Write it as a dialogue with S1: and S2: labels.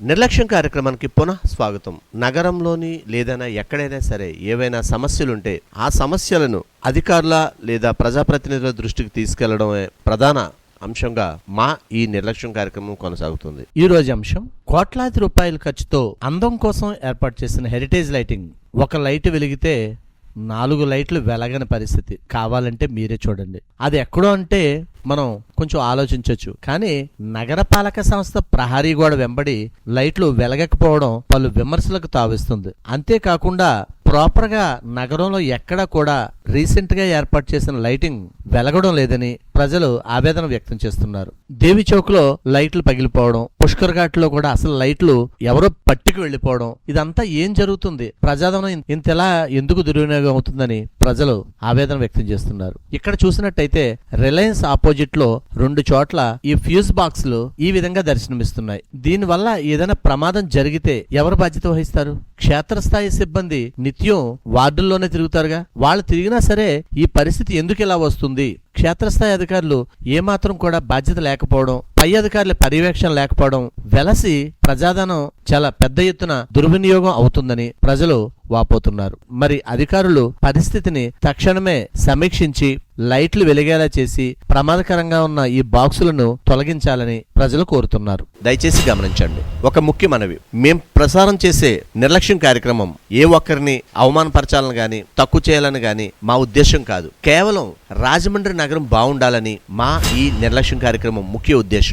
S1: నిర్లక్ష్యం కార్యక్రమానికి పునః స్వాగతం. నగరంలోని లేదైనా ఎక్కడైనా సరే ఏవైనా సమస్యలుంటే ఆ సమస్యలను అధికారుల లేదా ప్రజాప్రతినిధుల దృష్టికి తీసుకెళ్ళడమే ప్రధాన అంశంగా మా ఈ నిర్లక్ష్యం కార్యక్రమం కొనసాగుతుంది.
S2: ఈ రోజు అంశం కోట్లాది రూపాయల ఖర్చుతో అందం కోసం ఏర్పాటు చేసిన హెరిటేజ్ లైటింగ్ ఒక లైట్ వెలిగితే నాలుగు లైట్లు వెలగని పరిస్థితి కావాలంటే మీరే చూడండి. అది ఎక్కడో అంటే మనం కొంచెం ఆలోచించవచ్చు కానీ నగరపాలక సంస్థ ప్రహరీ గోడ వెంబడి లైట్లు వెలగకపోవడం పలు విమర్శలకు తావిస్తుంది. అంతేకాకుండా ప్రాపర్గా నగరంలో ఎక్కడ కూడా రీసెంట్గా ఏర్పాటు చేసిన లైటింగ్ వెలగడం లేదని ప్రజలు ఆవేదన వ్యక్తం చేస్తున్నారు. దేవి చౌక్లో లైట్లు పగిలిపోవడం పుష్కర్ ఘాట్లో కూడా అసలు లైట్లు ఎవరో పట్టుకు వెళ్ళిపోవడం ఇదంతా ఏం జరుగుతుంది? ప్రజాధనం ఇంతలా ఎందుకు దుర్వినియోగం అవుతుందని ప్రజలు ఆవేదన వ్యక్తం చేస్తున్నారు. ఇక్కడ చూసినట్టయితే రిలయన్స్ ఆపోజిట్లో రెండు చోట్ల ఈ ఫ్యూజ్ బాక్స్లు ఈ విధంగా దర్శనమిస్తున్నాయి. దీని వల్ల ఏదైనా ప్రమాదం జరిగితే ఎవరు బాధ్యత వహిస్తారు? క్షేత్రస్థాయి సిబ్బంది నిత్యం నిత్యం వార్డుల్లోనే తిరుగుతారుగా? వాళ్ళు తిరిగినా సరే ఈ పరిస్థితి ఎందుకు ఇలా వస్తుంది? క్షేత్రస్థాయి అధికారులు ఏమాత్రం కూడా బాధ్యత లేకపోవడం పై అధికారుల పర్యవేక్షణ లేకపోవడం వెలసి ప్రజాధనం చాలా పెద్ద ఎత్తున దుర్వినియోగం అవుతుందని ప్రజలు వాపోతున్నారు. మరి అధికారులు పరిస్థితిని తక్షణమే సమీక్షించి లైట్లు వెలిగేలా చేసి ప్రమాదకరంగా ఉన్న ఈ బాక్సులను తొలగించాలని ప్రజలు కోరుతున్నారు.
S1: దయచేసి గమనించండి. ఒక ముఖ్య మనవి. మేం ప్రసారం చేసే నిర్లక్ష్యం కార్యక్రమం ఏ ఒక్కరిని అవమానపరచాలని గాని తక్కువ చేయాలని గాని మా ఉద్దేశం కాదు. కేవలం రాజమండ్రి నగరం బాగుండాలని మా ఈ నిర్లక్ష్యం కార్యక్రమం ముఖ్య ఉద్దేశం.